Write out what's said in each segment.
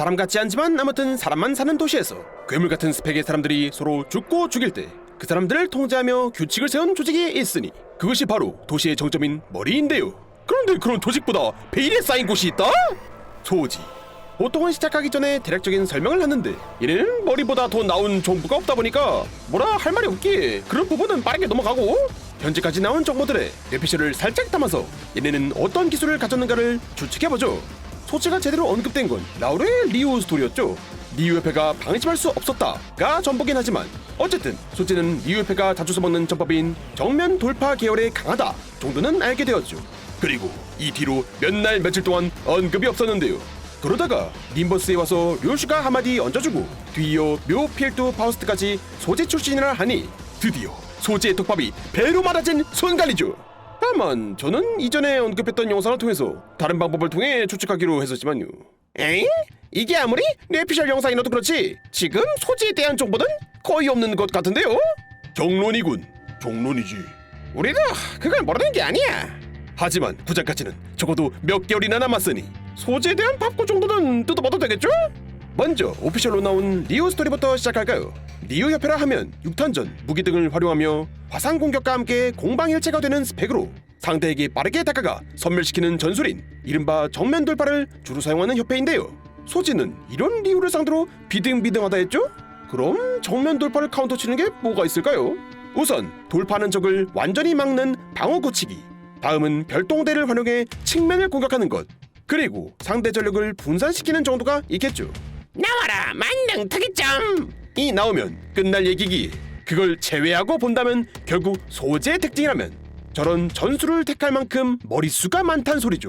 사람 같지 않지만 아무튼 사람만 사는 도시에서 괴물 같은 스펙의 사람들이 서로 죽고 죽일 때 그 사람들을 통제하며 규칙을 세운 조직이 있으니 그것이 바로 도시의 정점인 머리인데요. 그런데 그런 조직보다 베일에 쌓인 곳이 있다? 소지. 보통은 시작하기 전에 대략적인 설명을 하는데 얘네는 머리보다 더 나온 정보가 없다 보니까 뭐라 할 말이 없기에 그런 부분은 빠르게 넘어가고 현재까지 나온 정보들의 뇌피셜을 살짝 담아서 얘네는 어떤 기술을 가졌는가를 추측해보죠 소치가 제대로 언급된 건 라우르의 리우 스토리였죠. 리우 협회가 방심할 수 없었다가 전부긴 하지만 어쨌든 소치는 리우 협회가 자주 써먹는 전법인 정면 돌파 계열의 강하다 정도는 알게 되었죠. 그리고 이 뒤로 몇 날 며칠 동안 언급이 없었는데요. 그러다가 림버스에 와서 료슈가 한마디 얹어주고 뒤이어 묘필두 파우스트까지 소재 출신이라 하니 드디어 소재의 톱밥이 배로 말아진 순간이죠. 다만 저는 이전에 언급했던 영상을 통해서 다른 방법을 통해 추측하기로 했었지만요. 에잉? 이게 아무리 뇌피셜 영상이라도 그렇지 지금 소재에 대한 정보는 거의 없는 것 같은데요? 정론이군. 정론이지. 우리도 그걸 모르는 게 아니야. 하지만 구장까지는 적어도 몇 개월이나 남았으니 소재에 대한 밥고 정도는 뜯어봐도 되겠죠? 먼저 오피셜로 나온 리오 스토리부터 시작할까요? 리오 협회라 하면 6탄전 무기 등을 활용하며 화상 공격과 함께 공방일체가 되는 스펙으로 상대에게 빠르게 다가가 선멸시키는 전술인 이른바 정면 돌파를 주로 사용하는 협회인데요. 소지는 이런 리오를 상대로 비등비등하다 했죠? 그럼 정면 돌파를 카운터 치는 게 뭐가 있을까요? 우선 돌파하는 적을 완전히 막는 방어 고치기 다음은 별동대를 활용해 측면을 공격하는 것 그리고 상대 전력을 분산시키는 정도가 있겠죠 나와라 만능 특이점 이 나오면 끝날 얘기기 그걸 제외하고 본다면 결국 소재의 특징이라면 저런 전술을 택할 만큼 머릿수가 많단 소리죠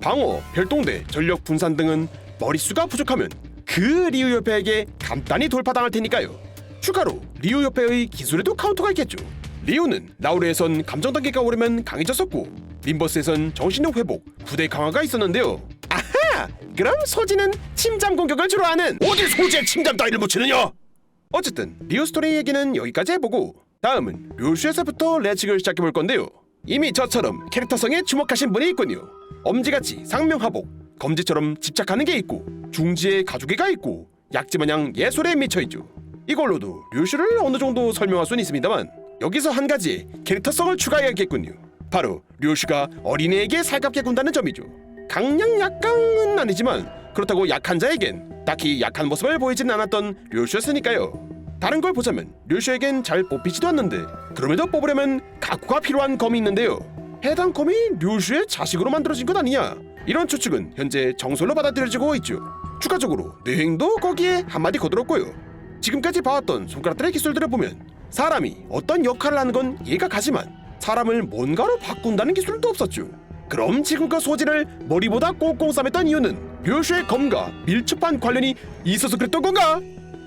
방어, 별동대, 전력 분산 등은 머릿수가 부족하면 그 리우 협회에게 간단히 돌파당할 테니까요 추가로 리우 협회의 기술에도 카운터가 있겠죠 리우는 라우르에선 감정 단계가 오르면 강해졌었고 림버스에선 정신력 회복, 부대 강화가 있었는데요. 아하! 그럼 소지는 침잠 공격을 주로 하는 어디 소지에 침잠 따위를 붙이느냐? 어쨌든 리우 스토리 얘기는 여기까지 해보고 다음은 류슈에서부터 레측을 시작해 볼 건데요. 이미 저처럼 캐릭터성에 주목하신 분이 있군요. 엄지같이 상명하복, 검지처럼 집착하는 게 있고 중지에 가죽이가 있고 약지마냥 예술에 미쳐있죠. 이걸로도 류슈를 어느 정도 설명할 수는 있습니다만 여기서 한 가지 캐릭터성을 추가해야겠군요. 바로 류슈가 어린애에게 살갑게 군다는 점이죠. 강약 약강은 아니지만 그렇다고 약한 자에겐 딱히 약한 모습을 보이지는 않았던 류슈였으니까요. 다른 걸 보자면 류슈에겐 잘 뽑히지도 않는데 그럼에도 뽑으려면 각구가 필요한 검이 있는데요. 해당 검이 류슈의 자식으로 만들어진 것 아니냐? 이런 추측은 현재 정설로 받아들여지고 있죠. 추가적으로 뇌행도 거기에 한마디 거들었고요. 지금까지 봐왔던 손가락들의 기술들을 보면 사람이 어떤 역할을 하는 건 이해가 가지만 사람을 뭔가로 바꾼다는 기술도 없었죠. 그럼 지금껏 소지를 머리보다 꽁꽁 싸맸던 이유는 류슈의 검과 밀접한 관련이 있어서 그랬던 건가?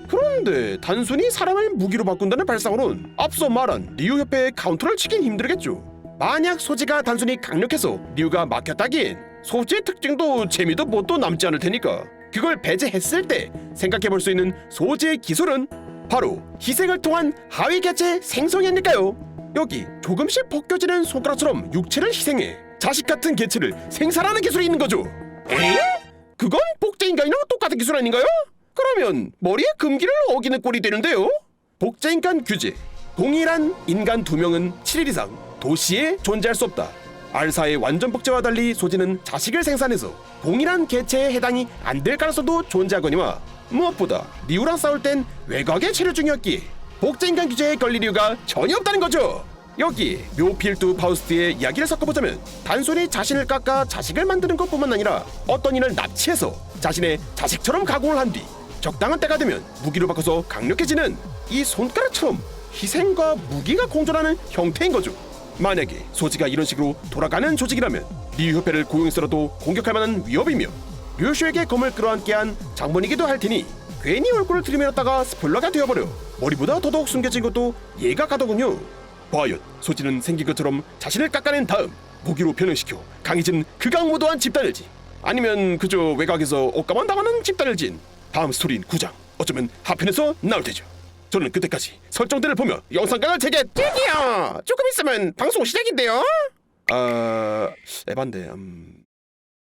그런데 단순히 사람을 무기로 바꾼다는 발상으론 앞서 말한 리우 협회의 카운터를 치긴 힘들겠죠. 만약 소지가 단순히 강력해서 리우가 막혔다기엔 소지의 특징도 재미도 뭣도 남지 않을 테니까 그걸 배제했을 때 생각해 볼 수 있는 소지의 기술은 바로 희생을 통한 하위 개체 생성이 아닐까요? 여기 조금씩 벗겨지는 손가락처럼 육체를 희생해 자식 같은 개체를 생산하는 기술이 있는 거죠. 에? 그건 복제인간이랑 똑같은 기술 아닌가요? 그러면 머리에 금기를 어기는 꼴이 되는데요. 복제인간 규제. 동일한 인간 두 명은 7일 이상 도시에 존재할 수 없다. 알사의 완전 복제와 달리 소지는 자식을 생산해서 동일한 개체에 해당이 안 될 가능성도 존재하거니와 무엇보다 리우랑 싸울 땐 외곽에 체류 중이었기에 복제인간 규제에 걸릴 이유가 전혀 없다는 거죠. 여기 묘필두 파우스트의 이야기를 섞어보자면 단순히 자신을 깎아 자식을 만드는 것뿐만 아니라 어떤 인을 납치해서 자신의 자식처럼 가공을 한 뒤 적당한 때가 되면 무기로 바꿔서 강력해지는 이 손가락처럼 희생과 무기가 공존하는 형태인 거죠. 만약에 소지가 이런 식으로 돌아가는 조직이라면 리우 협회를 고용했어도 공격할 만한 위협이며 류슈에게 검을 끌어안게 한 장본이기도 할 테니 괜히 얼굴을 들이밀었다가 스포일러가 되어버려 머리보다 더더욱 숨겨진 것도 이해가 가더군요. 과연 소지는 생긴 것처럼 자신을 깎아낸 다음 무기로 변형시켜 강해진 극악무도한 집단을지 아니면 그저 외곽에서 옷가만 당하는 집단을진 다음 스토리인 9장 어쩌면 하편에서 나올 테죠. 저는 그때까지 설정들을 보며 영상강을 재개 드디어 조금 있으면 방송 시작인데요. 아 에반데 음...